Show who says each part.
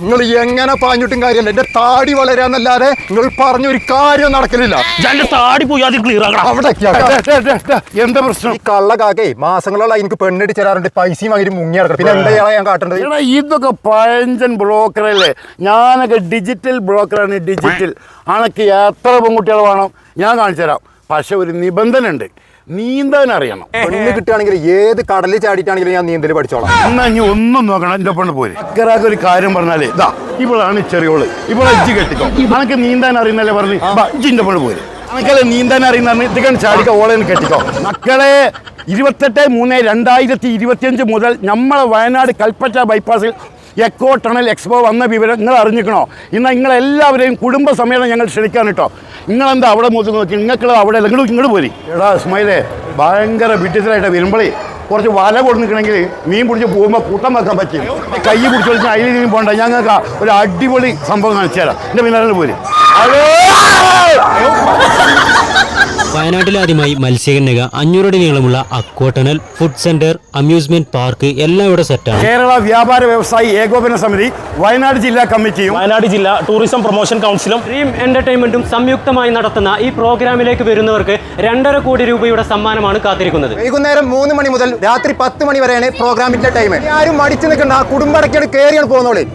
Speaker 1: നിങ്ങൾ എങ്ങനെ പറഞ്ഞിട്ടും കാര്യമല്ല. എന്റെ താടി വളരാന്നല്ലാതെ നിങ്ങൾ പറഞ്ഞ ഒരു കാര്യം നടക്കലില്ല.
Speaker 2: എന്റെ താടി പോയി ക്ലിയർ
Speaker 1: അവിടെ
Speaker 3: എന്താ പ്രശ്നം?
Speaker 1: ഈ കള്ള കാക്കേ മാസങ്ങളോളം എനിക്ക് പെണ്ണിട്ട് തരാറുണ്ട് പൈസയും വാങ്ങി മുങ്ങി നടക്കണം. പിന്നെ എന്താ ഇയാളെ ഞാൻ കാട്ടേണ്ടത്?
Speaker 3: ഇതൊക്കെ പഴഞ്ചൻ ബ്രോക്കറല്ലേ ഞാനൊക്കെ ഡിജിറ്റൽ ബ്രോക്കറാണ് ഡിജിറ്റൽ അനക്ക് എത്ര പെൺകുട്ടികൾ വേണം? ഞാൻ കാണിച്ചു തരാം പക്ഷെ ഒരു നിബന്ധന ഉണ്ട് നീന്താൻ അറിയണം
Speaker 1: പെണ്ണ് കിട്ടുകയാണെങ്കിൽ ഏത് കടലിൽ ചാടിയിട്ടാണെങ്കിലും ഞാൻ നീന്തൽ പഠിച്ചോളാം.
Speaker 3: എന്നാ ഇനി ഒന്നും നോക്കണം എന്റെ പെണ്ണ് പോര്. അക്കറാക്ക് ഒരു കാര്യം പറഞ്ഞാലേ ഇതാ ഇവളാണ് ചെറിയോൾ. ഇവളെ അജ്ജി കെട്ടിക്കോ. അനക്ക് നീന്താൻ അറിയുന്നല്ലേ പറഞ്ഞു? അജ്ജിന്റെ പെണ്ണ് പോര്. അനക്കല്ലേ നീന്താൻ അറിയുന്ന ഇതിക്കാൻ ചാടിക്കോ ഓളെ കെട്ടിക്കോ. മക്കളെ ഇരുപത്തെട്ട് മൂന്ന് രണ്ടായിരത്തി ഇരുപത്തിയഞ്ച് മുതൽ നമ്മളെ വയനാട് കൽപ്പറ്റ ബൈപ്പാസിൽ എക്കോ ടണൽ എക്സ്പോ വന്ന വിവരം നിങ്ങൾ അറിഞ്ഞിക്കണോ ഇന്ന് നിങ്ങളെല്ലാവരെയും കുടുംബസമേതം ഞങ്ങൾ ക്ഷണിക്കാൻ കേട്ടോ. നിങ്ങളെന്താ അവിടെ മൂത്ത് നോക്കി? നിങ്ങൾക്ക് അവിടെ നിങ്ങൾ ഇങ്ങോട്ട് പോരി. എടാ ഇസ്മായിലേ ഭയങ്കര വിട്ടിസലായിട്ട് വരുമ്പോഴേ കുറച്ച് വല കൊടുക്കണമെങ്കിൽ മീൻ പിടിച്ച് പോകുമ്പോൾ കൂട്ടം വെക്കാൻ പറ്റും. കൈ പിടിച്ച് വെച്ചാൽ അതിൽ നീ പോകണ്ട. ഞങ്ങൾക്ക് ഒരു അടിപൊളി സംഭവം കാണിച്ചു തരാം. എന്റെ പിന്നാലെ പോരി. ഹലോ!
Speaker 4: വയനാട്ടിലാദ്യമായി മത്സ്യകന്യക അഞ്ഞൂറടി നീളമുള്ള aqua tunnel food centre amusement park എല്ലാം ഇവിടെ സെറ്റാണ്
Speaker 3: കേരള വ്യാപാര വ്യവസായി ഏകോപന സമിതി വയനാട് ജില്ലാ കമ്മിറ്റിയും
Speaker 2: വയനാട് ജില്ലാ ടൂറിസം പ്രൊമോഷൻ കൗൺസിലും
Speaker 5: ഡ്രീം എന്റർടൈൻമെന്റും സംയുക്തമായി നടത്തുന്ന ഈ പ്രോഗ്രാമിലേക്ക് വരുന്നവർക്ക് രണ്ടര കോടി രൂപയുടെ സമ്മാനമാണ് കാത്തിരിക്കുന്നത്.
Speaker 1: വൈകുന്നേരം മൂന്ന് മണി മുതൽ രാത്രി പത്ത് മണി വരെയാണ് പ്രോഗ്രാമിന്റെ ടൈം ആരും മടിച്ചു നിൽക്കേണ്ട കുടുംബടക്കാണ് കയറിയാണ് പോകുന്നോളി.